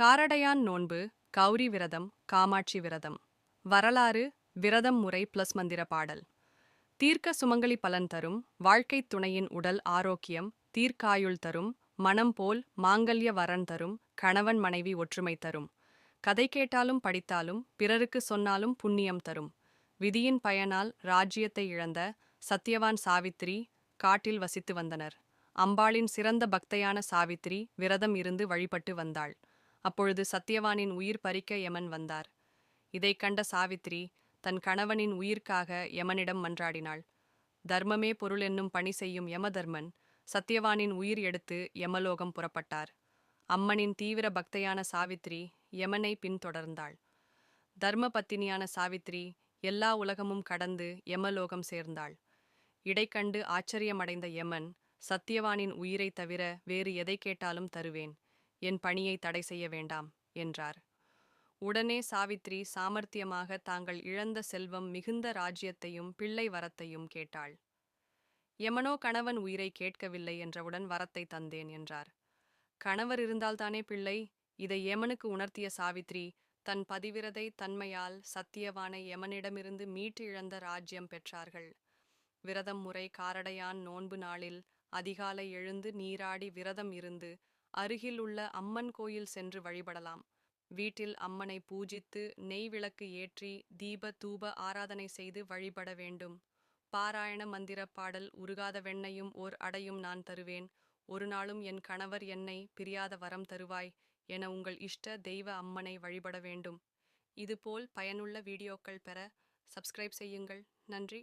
காரடையான் நோன்பு கௌரி விரதம் காமாட்சி விரதம். வரலாறு விரதம் முறை பிளஸ் மந்திர பாடல். தீர்க்க சுமங்கலி பலன் தரும் வாழ்க்கைத் துணையின் உடல் ஆரோக்கியம் தீர்க்காயுள் தரும் மனம் போல் மாங்கல்ய வரன் தரும் கணவன் மனைவி ஒற்றுமை தரும். கதை கேட்டாலும் படித்தாலும் பிறருக்கு சொன்னாலும் புண்ணியம் தரும். விதியின் பயனால் ராஜ்யத்தை இழந்த சத்யவான் சாவித்திரி காட்டில் வசித்து வந்தனர். அம்பாளின் சிறந்த பக்தையான சாவித்திரி விரதம் இருந்து வழிபட்டு வந்தாள். அப்பொழுது சத்தியவானின் உயிர் பறிக்க யமன் வந்தார். இதைக் கண்ட சாவித்திரி தன் கணவனின் உயிர்க்காக யமனிடம் மன்றாடினாள். தர்மமே பொருள் என்னும் பணி செய்யும் யமதர்மன் சத்தியவானின் உயிர் எடுத்து யமலோகம் புறப்பட்டார். அம்மனின் தீவிர பக்தையான சாவித்திரி யமனை பின்தொடர்ந்தாள். தர்ம பத்தினியான சாவித்திரி எல்லா உலகமும் கடந்து யமலோகம் சேர்ந்தாள். இடைக்கண்டு ஆச்சரியமடைந்த யமன் சத்தியவானின் உயிரை தவிர வேறு எதை கேட்டாலும் தருவேன். என் பணியை தடை செய்ய வேண்டாம் என்றார். உடனே சாவித்ரி சாமர்த்தியமாக தாங்கள் இழந்த செல்வம் மிகுந்த ராஜ்யத்தையும் பிள்ளை வரத்தையும் கேட்டாள். எமனோ கணவன் உயிரை கேட்கவில்லை என்றவுடன் வரத்தை தந்தேன் என்றார். கணவர் இருந்தால்தானே பிள்ளை? இதை யமனுக்கு உணர்த்திய சாவித்ரி தன் பதிவிரதை தன்மையால் சத்தியவானை யமனிடமிருந்து மீட்டு இழந்த ராஜ்யம் பெற்றார்கள். விரதம் முறை காரடையான் நோன்பு நாளில் அதிகாலை எழுந்து நீராடி விரதம் இருந்து அருகில் உள்ள அம்மன் கோயில் சென்று வழிபடலாம். வீட்டில் அம்மனை பூஜித்து நெய் விளக்கு ஏற்றி தீப தூப ஆராதனை செய்து வழிபட வேண்டும். பாராயண மந்திர பாடல் உருகாத வெண்ணையும் ஓர் அடையும் நான் தருவேன். ஒரு நாளும் என் கணவர் என்னை பிரியாத வரம் தருவாய் என உங்கள் இஷ்ட தெய்வ அம்மனை வழிபட வேண்டும். இதுபோல் பயனுள்ள வீடியோக்கள் பெற சப்ஸ்கிரைப் செய்யுங்கள். நன்றி.